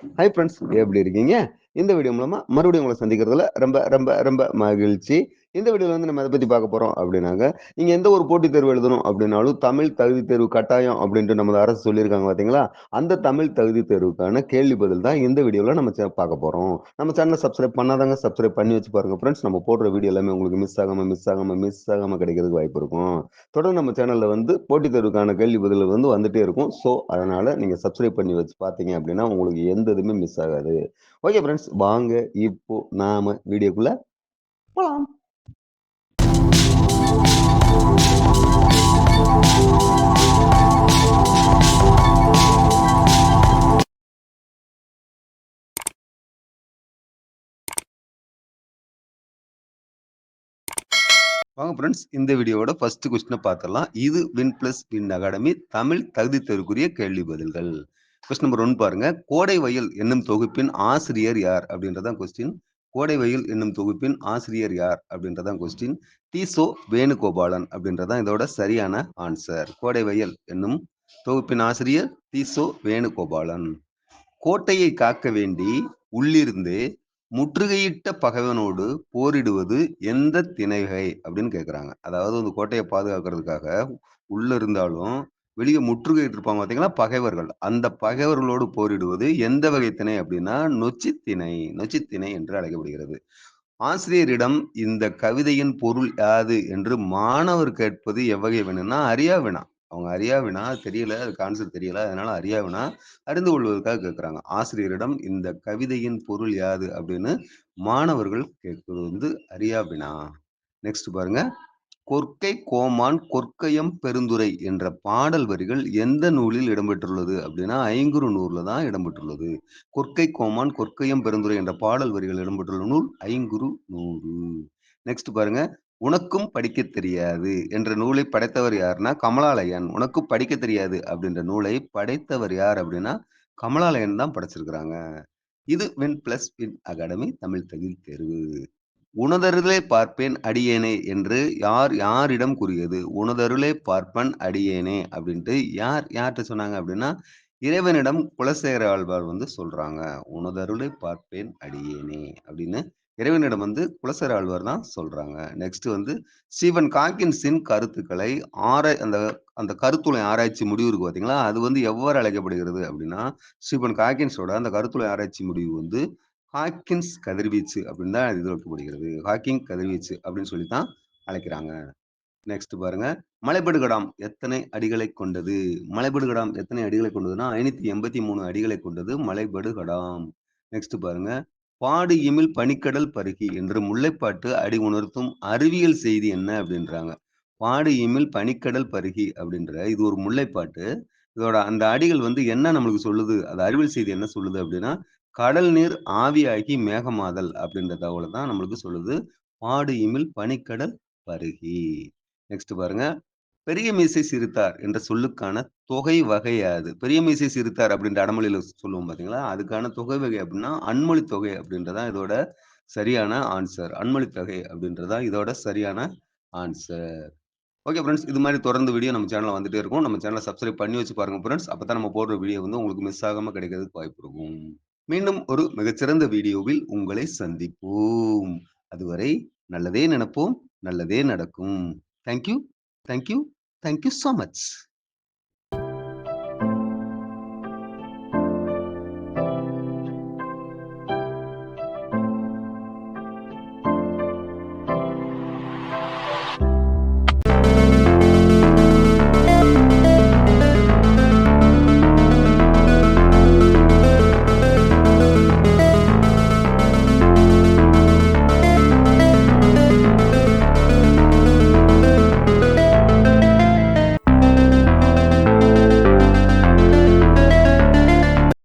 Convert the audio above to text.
Hi friends எப்படி இருக்கீங்க? இந்த வீடியோ மூலமா மறுபடியும் உங்களை சந்திக்கிறதுல ரொம்ப ரொம்ப ரொம்ப மகிழ்ச்சி. இந்த வீடியோல வந்து நம்ம அதை பத்தி பார்க்க போறோம் அப்படின்னாங்க நீங்க எந்த ஒரு போட்டித் தேர்வு எழுதணும் அப்படின்னாலும் தமிழ் தகுதி தேர்வு கட்டாயம் அப்படின்ட்டு நமது அரசு சொல்லியிருக்காங்க பாத்தீங்களா? அந்த தமிழ் தகுதி தேர்வுக்கான கேள்வி பதில் தான் இந்த வீடியோல நம்ம சே- பார்க்க போறோம். நம்ம சேனலை சப்ஸ்கிரைப் பண்ணாதாங்க சப்ஸ்கிரைப் பண்ணி வச்சு பாருங்க ஃப்ரெண்ட்ஸ் நம்ம போடுற வீடியோ எல்லாமே உங்களுக்கு மிஸ் ஆகாம மிஸ் ஆகாம மிஸ் ஆகாம கிடைக்கிறதுக்கு வாய்ப்பு இருக்கும். தொடர்ந்து நம்ம சேனல்ல வந்து போட்டித் தேர்வுக்கான கேள்வி பதில் வந்து வந்துட்டே இருக்கும். ஸோ அதனால நீங்க சப்ஸ்கிரைப் பண்ணி வச்சு பார்த்தீங்க அப்படின்னா உங்களுக்கு எந்த இதுவுமே மிஸ் ஆகாது. ஓகே ஃப்ரெண்ட்ஸ் வாங்க இப்போ நாம வீடியோக்குள்ள போலாம். வாங்க ஃப்ரெண்ட்ஸ் இந்த வீடியோவோட ஃபர்ஸ்ட் கொஸ்டினை பார்த்துடலாம். இது win plus win academy Tamil தகுதி தேர்வுக்குரிய கேள்வி பதில்கள். கொஸ்டின் நம்பர் ஒன் பாருங்க. கோடை வயல் என்னும் தொகுப்பின் ஆசிரியர் யார் அப்படின்றதான் கொஸ்டின் கோடை வெயில் என்னும் தொகுப்பின் ஆசிரியர் யார் அப்படின்றதான் கொஸ்டின் தீசோ வேணுகோபாலன் அப்படின்றதான் இதோட சரியான ஆன்சர் கோடை வயல் என்னும் தொகுப்பின் ஆசிரியர் தீசோ வேணுகோபாலன். கோட்டையை காக்க வேண்டி உள்ளிருந்து முற்றுகையிட்ட பகைவனோடு போரிடுவது எந்த திணைகை அப்படின்னு கேட்குறாங்க அதாவது அந்த கோட்டையை பாதுகாக்கிறதுக்காக உள்ள இருந்தாலும் வெளியே முற்றுகையிட்டு இருப்பாங்க பார்த்தீங்களா பகைவர்கள். அந்த பகைவர்களோடு போரிடுவது எந்த வகை திணை அப்படின்னா நொச்சித்திணை நொச்சித்திணை என்று அழைக்கப்படுகிறது. ஆசிரியரிடம் இந்த கவிதையின் பொருள் யாது என்று மாணவர் கேட்பது எவ்வகை வேணும்னா அறியா வினா. அவங்க அறியா வினா தெரியல அது கான்செப்ட் தெரியல அதனால அறியா வினா அறிந்து கொள்வதற்காக கேட்குறாங்க. ஆசிரியரிடம் இந்த கவிதையின் பொருள் யாது அப்படின்னு மாணவர்கள் கேட்பது வந்து அறியா வினா. நெக்ஸ்ட் பாருங்க. கொற்கை கோமான் கொற்கையம் பெருந்துரை என்ற பாடல் வரிகள் எந்த நூலில் இடம்பெற்றுள்ளது அப்படின்னா ஐங்குறு நூலில் தான் இடம்பெற்றுள்ளது. கொற்கை கோமான் கொற்கையம் பெருந்துரை என்ற பாடல் வரிகள் இடம்பெற்றுள்ள நூல் ஐங்குறு நூறு. நெக்ஸ்ட் பாருங்க. உனக்கும் படிக்க தெரியாது என்ற நூலை படைத்தவர் யாருன்னா கமலாலயன். உனக்கும் படிக்க தெரியாது அப்படின்ற நூலை படைத்தவர் யார் அப்படின்னா கமலாலயன் தான் படைச்சிருக்கிறாங்க. இது win plus win academy Tamil தகுதி தேர்வு. உனதருளே பார்ப்பேன் அடியேனே என்று யார் யாரிடம் கூறியது? உனதருளே பார்ப்பன் அடியேனே அப்படின்ட்டு யார் யார்கிட்ட சொன்னாங்க அப்படின்னா இறைவனிடம் குலசேகர ஆழ்வார் வந்து சொல்றாங்க. உனதருளை பார்ப்பேன் அடியேனே அப்படின்னு இறைவனிடம் வந்து குலசேகர ஆழ்வார் தான் சொல்றாங்க. நெக்ஸ்ட் வந்து ஸ்டீவன் காக்கின்ஸின் கருத்துக்களை ஆராய் அந்த அந்த கருத்துளை ஆராய்ச்சி முடிவு இருக்கு பாத்தீங்களா? அது வந்து எவ்வாறு அழைக்கப்படுகிறது அப்படின்னா ஸ்டீவன் காக்கின்ஸோட அந்த கருத்துளை ஆராய்ச்சி முடிவு வந்து ஹாக்கின்ஸ் கதிர்வீச்சு அப்படின்னு தான் இது வைக்கப்படுகிறது. ஹாக்கிங் கதிர்வீச்சு அப்படின்னு சொல்லி தான் அழைக்கிறாங்க. நெக்ஸ்ட் பாருங்க. மலைப்படுகடாம் எத்தனை அடிகளை கொண்டது? மலைப்படுகடாம் எத்தனை அடிகளை கொண்டதுன்னா ஐநூத்தி எண்பத்தி மூணு அடிகளை கொண்டது மலைபடுகடாம் நெக்ஸ்ட் பாருங்க. பாடு இமில் பனிக்கடல் பருகி என்று முல்லைப்பாட்டு அடி உணர்த்தும் அறிவியல் செய்தி என்ன அப்படின்றாங்க. பாடு இமில் பனிக்கடல் பருகி அப்படின்ற இது ஒரு முல்லைப்பாட்டு. இதோட அந்த அடிகள் வந்து என்ன நம்மளுக்கு சொல்லுது? அது அறிவியல் செய்தி என்ன சொல்லுது அப்படின்னா கடல் நீர் ஆவியாகி மேகமாதல் அப்படின்ற தகவலை தான் நம்மளுக்கு சொல்லுது. பாடு இமில் பனிக்கடல் பருகி. நெக்ஸ்ட் பாருங்க. பெரிய மீசை சிறுத்தார் என்ற சொல்லுக்கான தொகை வகை அது. பெரிய மீசை சிறுத்தார் அப்படின்ற அடமொழியில சொல்லுவோம் பாத்தீங்களா? அதுக்கான தொகை வகை அப்படின்னா அன்மொழி தொகை அப்படின்றதான் இதோட சரியான ஆன்சர் அன்மொழி தொகை அப்படின்றதான் இதோட சரியான ஆன்சர் ஓகே ஃப்ரெண்ட்ஸ் இது மாதிரி தொடர்ந்து வீடியோ நம்ம சேனல்ல வந்துட்டே இருக்கும். நம்ம சேனலை சப்ஸ்கிரைப் பண்ணி வச்சு பாருங்க ஃப்ரெண்ட்ஸ் அப்பதான் நம்ம போடுற வீடியோ வந்து உங்களுக்கு மிஸ் ஆகாம கிடைக்கிறதுக்கு வாய்ப்பு இருக்கும். மீண்டும் ஒரு மிகச்சிறந்த வீடியோவில் உங்களை சந்திப்போம். அதுவரை நல்லதே நினைப்போம் நல்லதே நடக்கும். Thank you thank you thank you so much